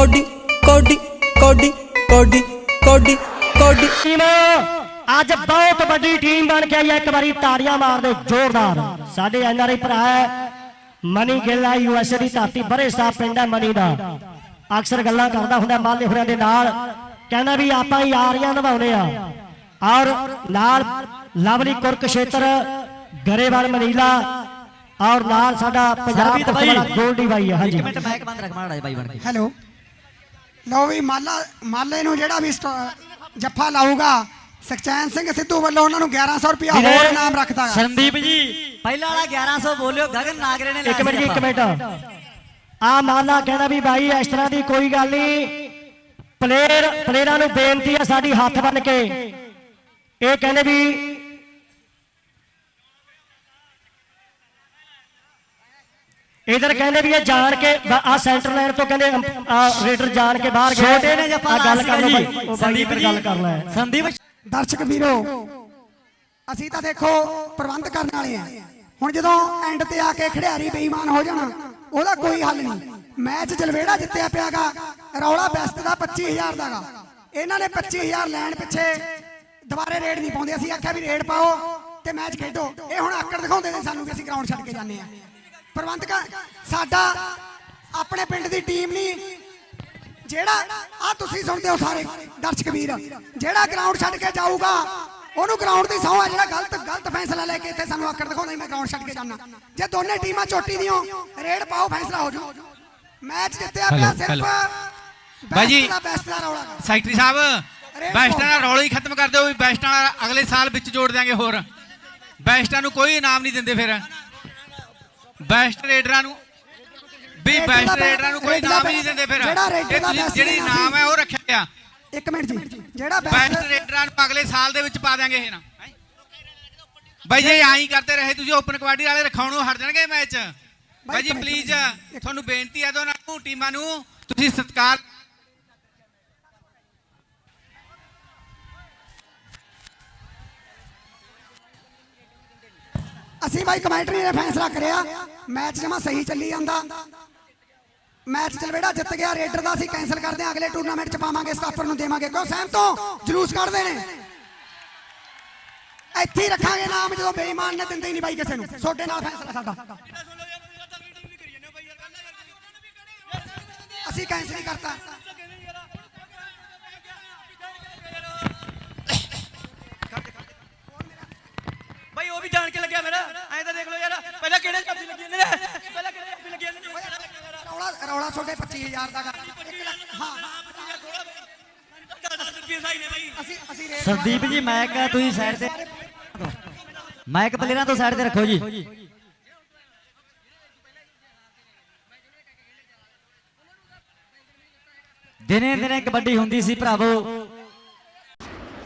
Cody ਕੋਡੀ ਕੋਡੀ ਕੋਡੀ ਕੋਡੀ ਕੋਡੀ। ਟੀਮ ਅੱਜ ਬਹੁਤ ਵੱਡੀ ਟੀਮ ਬਣ ਕੇ ਆਈ ਹੈ ਇੱਕ ਵਾਰੀ ਤਾੜੀਆਂ ਮਾਰ ਦਿਓ ਜ਼ੋਰਦਾਰ। ਸਾਡੇ ਐਨਆਰਆਈ ਭਰਾ ਹੈ ਮਨੀ ਗਿੱਲ ਹੈ ਯੂਐਸਏ ਦੀ ਧਰਤੀ ਬਰੇ ਸਾਹਿਬ ਪਿੰਡ ਹੈ ਮਨੀ ਦਾ। ਅਕਸਰ ਗੱਲਾਂ ਕਰਦਾ ਹੁੰਦਾ ਮਾਲੇ ਹੋਰਾਂ ਦੇ ਨਾਲ ਕਹਿੰਦਾ ਵੀ ਆਪਾਂ ਹੀ ਯਾਰੀਆਂ ਨਿਭਾਉਨੇ ਆ। ਔਰ ਨਾਲ ਲਵਲੀ ਕੁਰਕਸ਼ੇਤਰ ਗਰੇਵਾਲ ਮਨੀਲਾ ਔਰ ਨਾਲ ਸਾਡਾ ਪੰਜਾਬ। ਵਾਲਾ ਗੋਲਡੀ ਬਾਈ ਹੈ ਹਾਂਜੀ। ਇੱਕ ਮਿੰਟ ਮਾਈਕ ਬੰਦ ਰੱਖ ਮਾੜਾ ਬਾਈ ਬਣ ਕੇ। ਹੈਲੋ। ਲਓ ਵੀ ਮਾਲਾ ਮਾਲੇ ਨੂੰ ਜਿਹੜਾ ਵੀ ਜੱਫਾ ਲਾਊਗਾ ਸਖਚੈਨ ਸਿੰਘ ਸਿੱਧੂ ਵੱਲੋਂ ਉਹਨਾਂ ਨੂੰ 1100 ਰੁਪਇਆ ਹੋਰ ਇਨਾਮ ਰੱਖਦਾ ਗਾ। ਸੰਦੀਪ ਜੀ। ਪਹਿਲਾਂ ਵਾਲਾ 1100 ਬੋਲਿਓ ਗਗਨ ਨਾਗਰੇ ਨੇ ਇੱਕ ਮਿੰਟ ਜੀ ਇੱਕ ਮਿੰਟ। ਆ ਮਾਲਾ ਕਹਿੰਦਾ ਵੀ ਬਾਈ ਇਸ ਤਰ੍ਹਾਂ ਦੀ ਕੋਈ ਗੱਲ ਨਹੀਂ। ਪਲੇਅਰ ਪਲੇਅਰਾਂ ਨੂੰ ਬੇਨਤੀ ਹੈ ਸਾਡੀ ਹੱਥ ਬੰਨ ਕੇ। ਇਹ ਕਹਿੰਦੇ ਵੀ ਇਧਰ ਕਹਿੰਦੇ ਵੀ ਇਹ ਜਾਣ ਕੇ ਆ ਸੈਂਟਰ ਲਾਈਨ ਤੋਂ ਕਹਿੰਦੇ ਆ ਰੇਡਰ ਜਾਣ ਕੇ ਬਾਹਰ ਗਿਆ ਛੋਟੇ ਨੇ ਜੱਫਾ ਗੱਲ ਕਰ ਲਓ ਜੀ ਇੱਧਰ ਗੱਲ ਕਰ ਲੈ। ਸੰਦੀਪ ਦਰਸ਼ਕ ਵੀਰੋ ਅਸੀਂ ਤਾਂ ਦੇਖੋ ਪ੍ਰਬੰਧ ਕਰਨ ਵਾਲੇ ਆ। ਹੁਣ ਜਦੋਂ ਐਂਡ ਤੇ ਆ ਕੇ ਖਿਡਾਰੀ ਬੇਈਮਾਨ ਹੋ ਜਾਣਾ ਉਹਦਾ ਕੋਈ ਹੱਲ ਨਹੀਂ। ਮੈਚ ਜਲਵੇੜਾ ਜਿੱਤਿਆ ਪਿਆਗਾ ਰੌਲਾ ਬੈਸਟ ਦਾ 25000 ਦਾਗਾ ਇਹਨਾਂ ਨੇ 25000 ਲੈਣ ਪਿੱਛੇ ਦੁਬਾਰੇ ਰੇਡ ਨਹੀਂ ਪਾਉਂਦੇ। ਅਸੀਂ ਆਖਿਆ ਵੀ ਰੇਡ ਪਾਓ ਤੇ ਮੈਚ ਖੇਡੋ। ਇਹ ਹੁਣ ਆਕੜ ਦਿਖਾਉਂਦੇ ਨੇ ਸਾਨੂੰ ਵੀ ਅਸੀਂ ਗਰਾਊਂਡ ਛੱਡ ਕੇ ਜਾਂਦੇ ਆ। ਪ੍ਰਬੰਧਕ ਸਾਡਾ ਆਪਣੇ ਪਿੰਡ ਦੀ ਟੀਮ ਨਹੀਂ। ਜਿਹੜਾ ਆ ਤੁਸੀਂ ਸੁਣਦੇ ਹੋ ਸਾਰੇ ਦਰਸ਼ਕ ਵੀਰ ਜਿਹੜਾ ਗਰਾਊਂਡ ਛੱਡ ਕੇ ਜਾਊਗਾ ਉਹਨੂੰ ਗਰਾਊਂਡ ਦੀ ਸਹੁੰ ਆ ਜਿਹੜਾ ਗਲਤ ਗਲਤ ਫੈਸਲਾ ਲੈ ਕੇ ਇੱਥੇ ਸਾਨੂੰ ਆਕੜ ਦਿਖਾਉਂਦਾ ਸੀ, ਮੈਂ ਗਰਾਊਂਡ ਛੱਡ ਕੇ ਜਾਣਾ ਜੇ ਦੋਨੇ ਟੀਮਾਂ ਚੋਟੀ ਦੀਆਂ ਰੇਡ ਪਾਓ ਫੈਸਲਾ ਹੋ ਜੂ ਮੈਚ ਜਿੱਤਿਆ ਪਿਆ ਸਿਰਫ ਹੈਲੋ। ਬਾਈ ਜੀ। ਬੈਸਟ ਦਾ ਬੈਸਟ ਦਾ ਰੌਲਾ। ਸੈਕਟਰੀ ਸਾਹਿਬ ਬੈਸਟਾਂ ਦਾ ਰੌਲਾ ਹੀ ਖਤਮ ਕਰ ਦਿਓ ਵੀ ਬੈਸਟਾਂ ਅਗਲੇ ਸਾਲ ਵਿੱਚ ਜੋੜ ਦਿਆਂਗੇ ਹੋਰ। ਬੈਸਟਾਂ ਨੂੰ ਕੋਈ ਇਨਾਮ ਨਹੀਂ ਦਿੰਦੇ ਫਿਰ। ਬੈਸਟ ਰੇਡਰਾਂ ਨੂੰ ਵੀ ਬੈਸਟ ਰੇਡਰਾਂ ਨੂੰ ਕੋਈ ਇਨਾਮ ਹੀ ਨਹੀਂ ਦਿੰਦੇ ਫਿਰ। ਜਿਹੜਾ ਰੇਡਰ ਦਾ ਸੀ। ਹੈ ਉਹ ਰੱਖਿਆ। ਗਿਆ ਇੱਕ ਮਿੰਟ ਜੀ। ਜਿਹੜਾ ਬੈਸਟ ਰੇਡਰਾਂ ਨੂੰ ਅਗਲੇ ਸਾਲ ਦੇ ਵਿੱਚ ਪਾ ਦਿਆਂਗੇ ਇਹ ਨਾ। ਬਾਈ ਜੇ ਐਂ ਹੀ ਕਰਦੇ ਰਹੇ। ਤੁਸੀਂ ਓਪਨ ਕਬੱਡੀ ਵਾਲੇ ਰਖਾਉਣੋਂ ਹਟ ਜਾਣਗੇ ਮੈਚ। ਬਾਈ ਜੀ ਪਲੀਜ਼ ਤੁਹਾਨੂੰ ਬੇਨਤੀ ਹੈ ਦੋਨਾਂ ਨੂੰ ਟੀਮਾਂ ਨੂੰ ਤੁਸੀਂ ਸਤਿਕਾਰ ਅਸੀਂ ਬਾਈ ਕਮੈਂਟਰੀ ਨੇ ਫੈਸਲਾ ਕਰਿਆ, ਮੈਚ ਜਮਾ ਸਹੀ ਚੱਲੀ ਜਾਂਦਾ। ਮੈਚ ਚਲਵੇੜਾ ਜਿੱਤ ਗਿਆ, ਰੇਡਰ ਦਾ ਅਸੀਂ ਕੈਨਸਲ ਕਰਦੇ ਹਾਂ, ਅਗਲੇ ਟੂਰਨਾਮੈਂਟ ਚ ਪਾਵਾਂਗੇ ਸਟਾਫਰ ਨੂੰ ਦੇਵਾਂਗੇ। ਕਿਉਂ? ਸਹਿਮਤ ਹੋ ਜਲੂਸ ਕੱਢਦੇ ਨੇ। ਇੱਥੇ ਹੀ ਰੱਖਾਂਗੇ ਨਾਮ, ਜਦੋਂ ਬੇਈਮਾਨ ਨੇ ਦਿੰਦੇ ਹੀ ਨਹੀਂ ਬਾਈ ਕਿਸੇ ਨੂੰ। ਛੋਟੇ ਨਾਲ ਫੈਸਲਾ ਸਾਡਾ। ਅਸੀਂ ਕੈਨਸਲ ਹੀ ਕਰਤਾ ਭਾਈ ਉਹ ਵੀ ਜਾਣ ਕੇ ਲੱਗਿਆ ਮੇਰਾ? ਐਂ ਤਾਂ ਦੇਖ ਲਓ ਯਾਰ ਪਹਿਲਾਂ ਕਿਹੜੇ ਕਾਪੀ ਲੱਗੀ ਜਾਂਦੇ ਨੇ ਪਹਿਲਾਂ ਕਿਹੜੇ ਕਾਪੀ ਲੱਗੀ ਜਾਂਦੇ ਨੇ ਰੌਲਾ ਰੌਲਾ ਛੋਟੇ 25000 ਦਾ ਗਾ। ਇੱਕ ਲੱਖ ਹਾਂ। ਕੀ ਸਾਈ ਨੇ ਭਾਈ ਅਸੀਂ ਅਸੀਂ ਰੇਟ ਸੰਦੀਪ ਜੀ ਮਾਈਕ ਤੁਸੀਂ ਸਾਈਡ ਤੇ ਮਾਈਕ ਪਲੇਅਰਾਂ ਤੋਂ ਸਾਈਡ ਤੇ ਰੱਖੋ ਜੀ। ਦਿਨੇ ਦਿਨੇ ਕਬੱਡੀ ਹੁੰਦੀ ਸੀ ਭਰਾਵੋ।